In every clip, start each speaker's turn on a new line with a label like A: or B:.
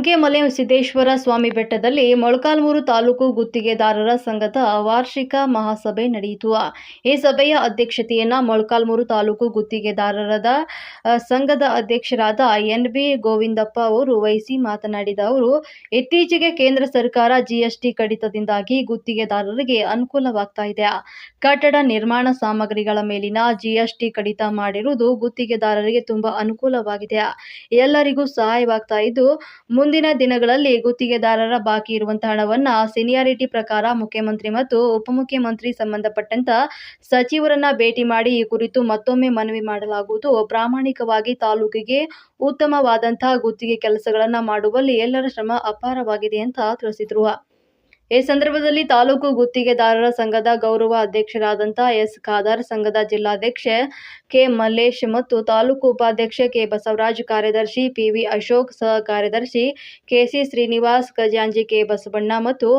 A: ಮಲೆ ಸಿದ್ದೇಶ್ವರ ಸ್ವಾಮಿ ಬೆಟ್ಟದಲ್ಲಿ ಮೊಳಕಾಲ್ಮೂರು ತಾಲೂಕು ಗುತ್ತಿಗೆದಾರರ ಸಂಘದ ವಾರ್ಷಿಕ ಮಹಾಸಭೆ ನಡೆಯಿತು. ಈ ಸಭೆಯ ಅಧ್ಯಕ್ಷತೆಯನ್ನು ಮೊಳಕಾಲ್ಮೂರು ತಾಲೂಕು ಗುತ್ತಿಗೆದಾರರ ಸಂಘದ ಅಧ್ಯಕ್ಷರಾದ ಎನ್ ಬಿ ಗೋವಿಂದಪ್ಪ ಅವರು ವಹಿಸಿ ಮಾತನಾಡಿದ ಅವರು, ಇತ್ತೀಚೆಗೆ ಕೇಂದ್ರ ಸರ್ಕಾರ ಜಿಎಸ್ಟಿ ಕಡಿತದಿಂದಾಗಿ ಗುತ್ತಿಗೆದಾರರಿಗೆ ಅನುಕೂಲವಾಗ್ತಾ ಇದೆ. ಕಟ್ಟಡ ನಿರ್ಮಾಣ ಸಾಮಗ್ರಿಗಳ ಮೇಲಿನ ಜಿಎಸ್ಟಿ ಕಡಿತ ಮಾಡಿರುವುದು ಗುತ್ತಿಗೆದಾರರಿಗೆ ತುಂಬಾ ಅನುಕೂಲವಾಗಿದೆ. ಎಲ್ಲರಿಗೂ ಸಹಾಯವಾಗ್ತಾ ಇದ್ದು ಮುಂದಿನ ದಿನಗಳಲ್ಲಿ ಗುತ್ತಿಗೆದಾರರ ಬಾಕಿ ಇರುವಂತಹ ಹಣವನ್ನ ಸೀನಿಯಾರಿಟಿ ಪ್ರಕಾರ ಮುಖ್ಯಮಂತ್ರಿ ಮತ್ತು ಉಪಮುಖ್ಯಮಂತ್ರಿ ಸಂಬಂಧಪಟ್ಟಂತ ಸಚಿವರನ್ನ ಭೇಟಿ ಮಾಡಿ ಈ ಕುರಿತು ಮತ್ತೊಮ್ಮೆ ಮನವಿ ಮಾಡಲಾಗುವುದು. ಪ್ರಾಮಾಣಿಕವಾಗಿ ತಾಲೂಕಿಗೆ ಉತ್ತಮವಾದಂತಹ ಗುತ್ತಿಗೆ ಕೆಲಸಗಳನ್ನ ಮಾಡುವಲ್ಲಿ ಎಲ್ಲರ ಶ್ರಮ ಅಪಾರವಾಗಿದೆ ಅಂತ ತಿಳಿಸಿದ್ರು. ಈ ಸಂದರ್ಭದಲ್ಲಿ ತಾಲೂಕು ಗುತ್ತಿಗೆದಾರರ ಸಂಘದ ಗೌರವ ಅಧ್ಯಕ್ಷರಾದಂತಹ ಎಸ್ ಖಾದರ್, ಸಂಘದ ಜಿಲ್ಲಾಧ್ಯಕ್ಷ ಕೆ ಮಲ್ಲೇಶ್ ಮತ್ತು ತಾಲೂಕು ಉಪಾಧ್ಯಕ್ಷ ಕೆ ಬಸವರಾಜ್, ಕಾರ್ಯದರ್ಶಿ ಪಿವಿ ಅಶೋಕ್, ಸಹ ಕಾರ್ಯದರ್ಶಿ ಕೆಸಿ ಶ್ರೀನಿವಾಸ್ ಖಜಾಂಜಿ ಕೆ ಬಸವಣ್ಣ ಮತ್ತು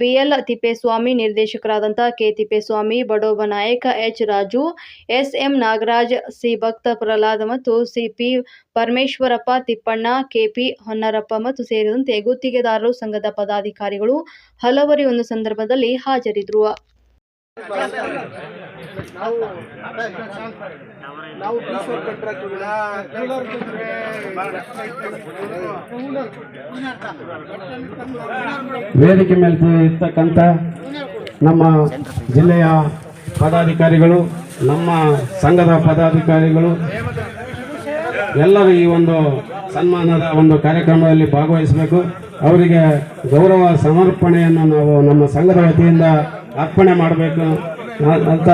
A: B L Thippeswamy ನಿರ್ದೇಶಕರಾದಂಥ K Thippeswamy, Badoba Nayak H Raju, S M Nagaraj, C Bhakta Prahlad ಮತ್ತು ಸಿಪಿ ಪರಮೇಶ್ವರಪ್ಪ ತಿಪ್ಪಣ್ಣ ಕೆಪಿ ಹೊನ್ನರಪ್ಪ ಮತ್ತು ಸೇರಿದಂತೆ ಗುತ್ತಿಗೆದಾರರು, ಸಂಘದ ಪದಾಧಿಕಾರಿಗಳು ಹಲವರು ಒಂದು ಸಂದರ್ಭದಲ್ಲಿ ಹಾಜರಿದ್ರು.
B: ನಾವು
C: ವೇದಿಕೆ ಮೇಲೆ ಇರ್ತಕ್ಕಂಥ ನಮ್ಮ ಜಿಲ್ಲೆಯ ಪದಾಧಿಕಾರಿಗಳು ನಮ್ಮ ಸಂಘದ ಪದಾಧಿಕಾರಿಗಳು ಎಲ್ಲರೂ ಈ ಒಂದು ಸನ್ಮಾನದ ಒಂದು ಕಾರ್ಯಕ್ರಮದಲ್ಲಿ ಭಾಗವಹಿಸಬೇಕು. ಅವರಿಗೆ ಗೌರವ ಸಮರ್ಪಣೆಯನ್ನು ನಾವು ನಮ್ಮ ಸಂಘದ ವತಿಯಿಂದ ಅರ್ಪಣೆ ಮಾಡಬೇಕು. ಅಂತ.